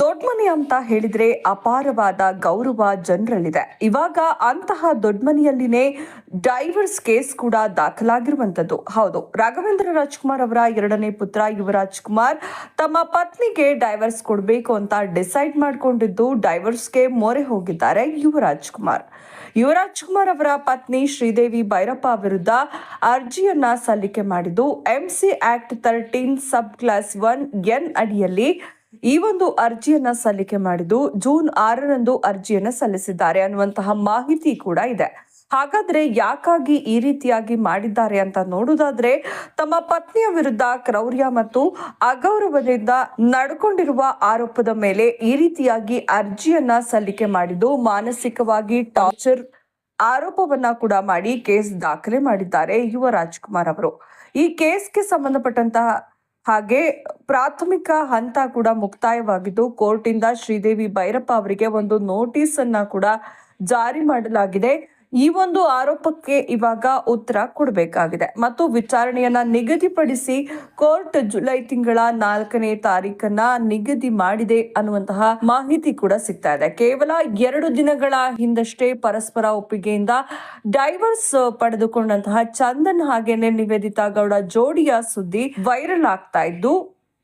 ದೊಡ್ಡ ಮನೆ ಅಂತ ಹೇಳಿದ್ರೆ ಅಪಾರವಾದ ಗೌರವ ಜನರಲ್ಲಿದೆ. ಇವಾಗ ಅಂತಹ ದೊಡ್ಡ ಮನೆಯಲ್ಲಿನೇ ಡೈವರ್ಸ್ ಕೇಸ್ ಕೂಡ ದಾಖಲಾಗಿರುವಂತದ್ದು ಹೌದು, ರಾಘವೇಂದ್ರ ರಾಜ್ಕುಮಾರ್ ಅವರ ಎರಡನೇ ಪುತ್ರ ಯುವರಾಜ್ ಕುಮಾರ್ ತಮ್ಮ ಪತ್ನಿಗೆ ಡೈವರ್ಸ್ ಕೊಡಬೇಕು ಅಂತ ಡಿಸೈಡ್ ಮಾಡಿಕೊಂಡಿದ್ದು ಡೈವರ್ಸ್ಗೆ ಮೊರೆ ಹೋಗಿದ್ದಾರೆ ಯುವರಾಜ್ ಕುಮಾರ್ ಯುವರಾಜ್ ಕುಮಾರ್ ಅವರ ಪತ್ನಿ ಶ್ರೀದೇವಿ ಭೈರಪ್ಪ ವಿರುದ್ಧ ಅರ್ಜಿಯನ್ನ ಸಲ್ಲಿಕೆ ಮಾಡಿದ್ದು MC act thirteen sub clause one N ಅಡಿಯಲ್ಲಿ ಈ ಒಂದು ಅರ್ಜಿಯನ್ನ ಸಲ್ಲಿಕೆ ಮಾಡಿದ್ದು ಜೂನ್ ಆರರಂದು ಅರ್ಜಿಯನ್ನ ಸಲ್ಲಿಸಿದ್ದಾರೆ ಅನ್ನುವಂತಹ ಮಾಹಿತಿ ಕೂಡ ಇದೆ. ಹಾಗಾದ್ರೆ ಯಾಕಾಗಿ ಈ ರೀತಿಯಾಗಿ ಮಾಡಿದ್ದಾರೆ ಅಂತ ನೋಡುವುದಾದ್ರೆ ತಮ್ಮ ಪತ್ನಿಯ ವಿರುದ್ಧ ಕ್ರೌರ್ಯ ಮತ್ತು ಅಗೌರವದಿಂದ ನಡ್ಕೊಂಡಿರುವ ಆರೋಪದ ಮೇಲೆ ಈ ರೀತಿಯಾಗಿ ಅರ್ಜಿಯನ್ನ ಸಲ್ಲಿಕೆ ಮಾಡಿದ್ದು ಮಾನಸಿಕವಾಗಿ ಟಾರ್ಚರ್ ಆರೋಪವನ್ನ ಕೂಡ ಮಾಡಿ ಕೇಸ್ ದಾಖಲೆ ಮಾಡಿದ್ದಾರೆ ಯುವ ರಾಜ್ಕುಮಾರ್ ಅವರು. ಈ ಕೇಸ್ಗೆ ಸಂಬಂಧಪಟ್ಟಂತಹ ಹಾಗೆ ಪ್ರಾಥಮಿಕ ಹಂತ ಕೂಡ ಮುಕ್ತಾಯವಾಗಿದ್ದು ಕೋರ್ಟಿಂದ ಶ್ರೀದೇವಿ ಭೈರಪ್ಪ ಅವರಿಗೆ ಒಂದು ನೋಟಿಸ್ ಅನ್ನ ಕೂಡ ಜಾರಿ ಮಾಡಲಾಗಿದೆ. ಈ ಒಂದು ಆರೋಪಕ್ಕೆ ಇವಾಗ ಉತ್ತರ ಕೊಡಬೇಕಾಗಿದೆ. ಮತ್ತು ವಿಚಾರಣೆಯನ್ನ ನಿಗದಿಪಡಿಸಿ ಕೋರ್ಟ್ ಜುಲೈ ತಿಂಗಳ ನಾಲ್ಕನೇ ತಾರೀಕನ್ನ ನಿಗದಿ ಮಾಡಿದೆ ಅನ್ನುವಂತಹ ಮಾಹಿತಿ ಕೂಡ ಸಿಗ್ತಾ ಇದೆ. ಕೇವಲ ಎರಡು ದಿನಗಳ ಹಿಂದಷ್ಟೇ ಪರಸ್ಪರ ಒಪ್ಪಿಗೆಯಿಂದ ಡೈವರ್ಸ್ ಪಡೆದುಕೊಂಡಂತಹ ಚಂದನ್ ಹಾಗೇನೆ ನಿವೇದಿತಾ ಗೌಡ ಜೋಡಿಯ ಸುದ್ದಿ ವೈರಲ್ ಆಗ್ತಾ ಇದ್ದು,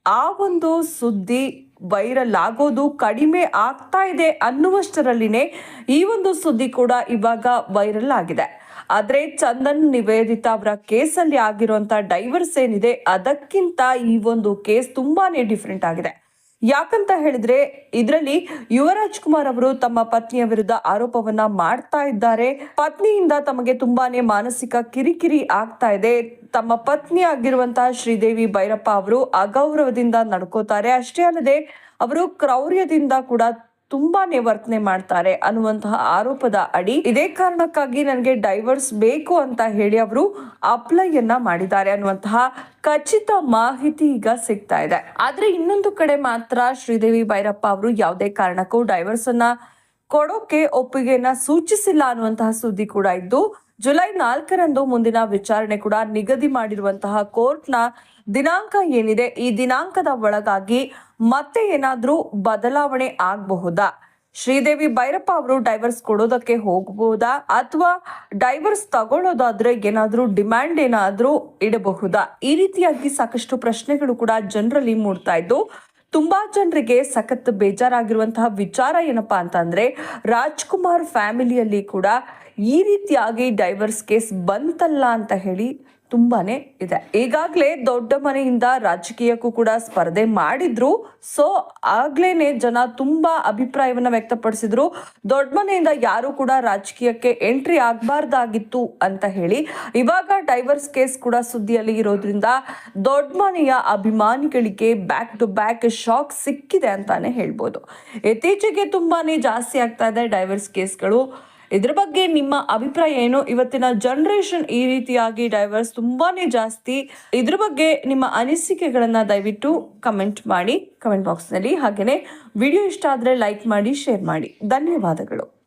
ಆ ಒಂದು ಸುದ್ದಿ ವೈರಲ್ ಆಗೋದು ಕಡಿಮೆ ಆಗ್ತಾ ಇದೆ ಅನ್ನುವಷ್ಟರಲ್ಲಿನೇ ಈ ಒಂದು ಸುದ್ದಿ ಕೂಡ ಇವಾಗ ವೈರಲ್ ಆಗಿದೆ. ಆದ್ರೆ ಚಂದನ್ ನಿವೇದಿತಾ ಅವರ ಕೇಸಲ್ಲಿ ಆಗಿರುವಂತ ಡೈವರ್ಸ್ ಏನಿದೆ ಅದಕ್ಕಿಂತ ಈ ಒಂದು ಕೇಸ್ ತುಂಬಾನೇ ಡಿಫ್ರೆಂಟ್ ಆಗಿದೆ. ಯಾಕಂತ ಹೇಳಿದ್ರೆ ಇದರಲ್ಲಿ ಯುವರಾಜ್ ಕುಮಾರ್ ಅವರು ತಮ್ಮ ಪತ್ನಿಯ ವಿರುದ್ಧ ಆರೋಪವನ್ನ ಮಾಡ್ತಾ ಇದ್ದಾರೆ. ಪತ್ನಿಯಿಂದ ತಮಗೆ ತುಂಬಾನೇ ಮಾನಸಿಕ ಕಿರಿಕಿರಿ ಆಗ್ತಾ ಇದೆ. ತಮ್ಮ ಪತ್ನಿ ಆಗಿರುವಂತಹ ಶ್ರೀದೇವಿ ಭೈರಪ್ಪ ಅವರು ಅಗೌರವದಿಂದ ನಡ್ಕೋತಾರೆ. ಅಷ್ಟೇ ಅಲ್ಲದೆ, ಅವರು ಕ್ರೌರ್ಯದಿಂದ ಕೂಡ ತುಂಬಾನೇ ವರ್ತನೆ ಮಾಡ್ತಾರೆ ಅನ್ನುವಂತಹ ಆರೋಪದ ಅಡಿ. ಇದೇ ಕಾರಣಕ್ಕಾಗಿ ನನಗೆ ಡೈವರ್ಸ್ ಬೇಕು ಅಂತ ಹೇಳಿ ಅವರು ಅಪ್ಲೈಯನ್ನ ಮಾಡಿದ್ದಾರೆ ಅನ್ನುವಂತಹ ಖಚಿತ ಮಾಹಿತಿ ಈಗ ಸಿಗ್ತಾ ಇದೆ. ಆದ್ರೆ ಇನ್ನೊಂದು ಕಡೆ ಮಾತ್ರ ಶ್ರೀದೇವಿ ಭೈರಪ್ಪ ಅವರು ಯಾವುದೇ ಕಾರಣಕ್ಕೂ ಡೈವರ್ಸ್ ಅನ್ನ ಕೊಡೋಕೆ ಒಪ್ಪಿಗೆಯನ್ನ ಸೂಚಿಸಿಲ್ಲ ಅನ್ನುವಂತಹ ಸುದ್ದಿ ಕೂಡ ಇದ್ದು, ಜುಲೈ ನಾಲ್ಕರಂದು ಮುಂದಿನ ವಿಚಾರಣೆ ಕೂಡ ನಿಗದಿ ಮಾಡಿರುವಂತಹ ಕೋರ್ಟ್ನ ದಿನಾಂಕ ಏನಿದೆ, ಈ ದಿನಾಂಕದ ಒಳಗಾಗಿ ಮತ್ತೆ ಏನಾದರೂ ಬದಲಾವಣೆ ಆಗಬಹುದಾ? ಶ್ರೀದೇವಿ ಭೈರಪ್ಪ ಅವರು ಡೈವರ್ಸ್ ಕೊಡೋದಕ್ಕೆ ಹೋಗಬಹುದಾ? ಅಥವಾ ಡೈವರ್ಸ್ ತಗೊಳ್ಳೋದಾದ್ರೆ ಏನಾದರೂ ಡಿಮ್ಯಾಂಡ್ ಏನಾದರೂ ಇಡಬಹುದಾ? ಈ ರೀತಿಯಾಗಿ ಸಾಕಷ್ಟು ಪ್ರಶ್ನೆಗಳು ಕೂಡ ಜನರಲ್ಲಿ ಮೂಡ್ತಾ ಇದ್ದು, ತುಂಬಾ ಜನರಿಗೆ ಸಖತ್ ಬೇಜಾರಾಗಿರುವಂತಹ ವಿಚಾರ ಏನಪ್ಪಾ ಅಂತಂದ್ರೆ, ರಾಜ್ಕುಮಾರ್ ಫ್ಯಾಮಿಲಿಯಲ್ಲಿ ಕೂಡ ಈ ರೀತಿಯಾಗಿ ಡೈವರ್ಸ್ ಕೇಸ್ ಬಂತಲ್ಲ ಅಂತ ಹೇಳಿ ತುಂಬಾನೇ ಇದೆ. ಈಗಾಗಲೇ ದೊಡ್ಡ ಮನೆಯಿಂದ ರಾಜಕೀಯಕ್ಕೂ ಕೂಡ ಸ್ಪರ್ಧೆ ಮಾಡಿದ್ರು. ಸೊ ಆಗ್ಲೇನೆ ಜನ ತುಂಬಾ ಅಭಿಪ್ರಾಯವನ್ನ ವ್ಯಕ್ತಪಡಿಸಿದ್ರು. ದೊಡ್ಡ ಮನೆಯಿಂದ ಯಾರು ಕೂಡ ರಾಜಕೀಯಕ್ಕೆ ಎಂಟ್ರಿ ಆಗಬಾರ್ದಾಗಿತ್ತು ಅಂತ ಹೇಳಿ, ಇವಾಗ ಡೈವರ್ಸ್ ಕೇಸ್ ಕೂಡ ಸುದ್ದಿಯಲ್ಲಿ ಇರೋದ್ರಿಂದ ದೊಡ್ಡ ಮನೆಯ ಅಭಿಮಾನಿಗಳಿಗೆ ಬ್ಯಾಕ್ ಟು ಬ್ಯಾಕ್ ಶಾಕ್ ಸಿಕ್ಕಿದೆ ಅಂತಾನೆ ಹೇಳ್ಬೋದು. ಇತ್ತೀಚೆಗೆ ತುಂಬಾನೇ ಜಾಸ್ತಿ ಆಗ್ತಾ ಇದೆ ಡೈವರ್ಸ್ ಕೇಸ್ಗಳು. ಇದ್ರ ಬಗ್ಗೆ ನಿಮ್ಮ ಅಭಿಪ್ರಾಯ ಏನು? ಇವತ್ತಿನ ಜನರೇಷನ್ ಈ ರೀತಿಯಾಗಿ ಡೈವರ್ಸ್ ತುಂಬಾನೇ ಜಾಸ್ತಿ. ಇದ್ರ ಬಗ್ಗೆ ನಿಮ್ಮ ಅನಿಸಿಕೆಗಳನ್ನ ದಯವಿಟ್ಟು ಕಮೆಂಟ್ ಮಾಡಿ ಕಮೆಂಟ್ ಬಾಕ್ಸ್ನಲ್ಲಿ ಹಾಗೆಯೇ ವಿಡಿಯೋ ಇಷ್ಟ ಆದರೆ ಲೈಕ್ ಮಾಡಿ ಶೇರ್ ಮಾಡಿ. ಧನ್ಯವಾದಗಳು.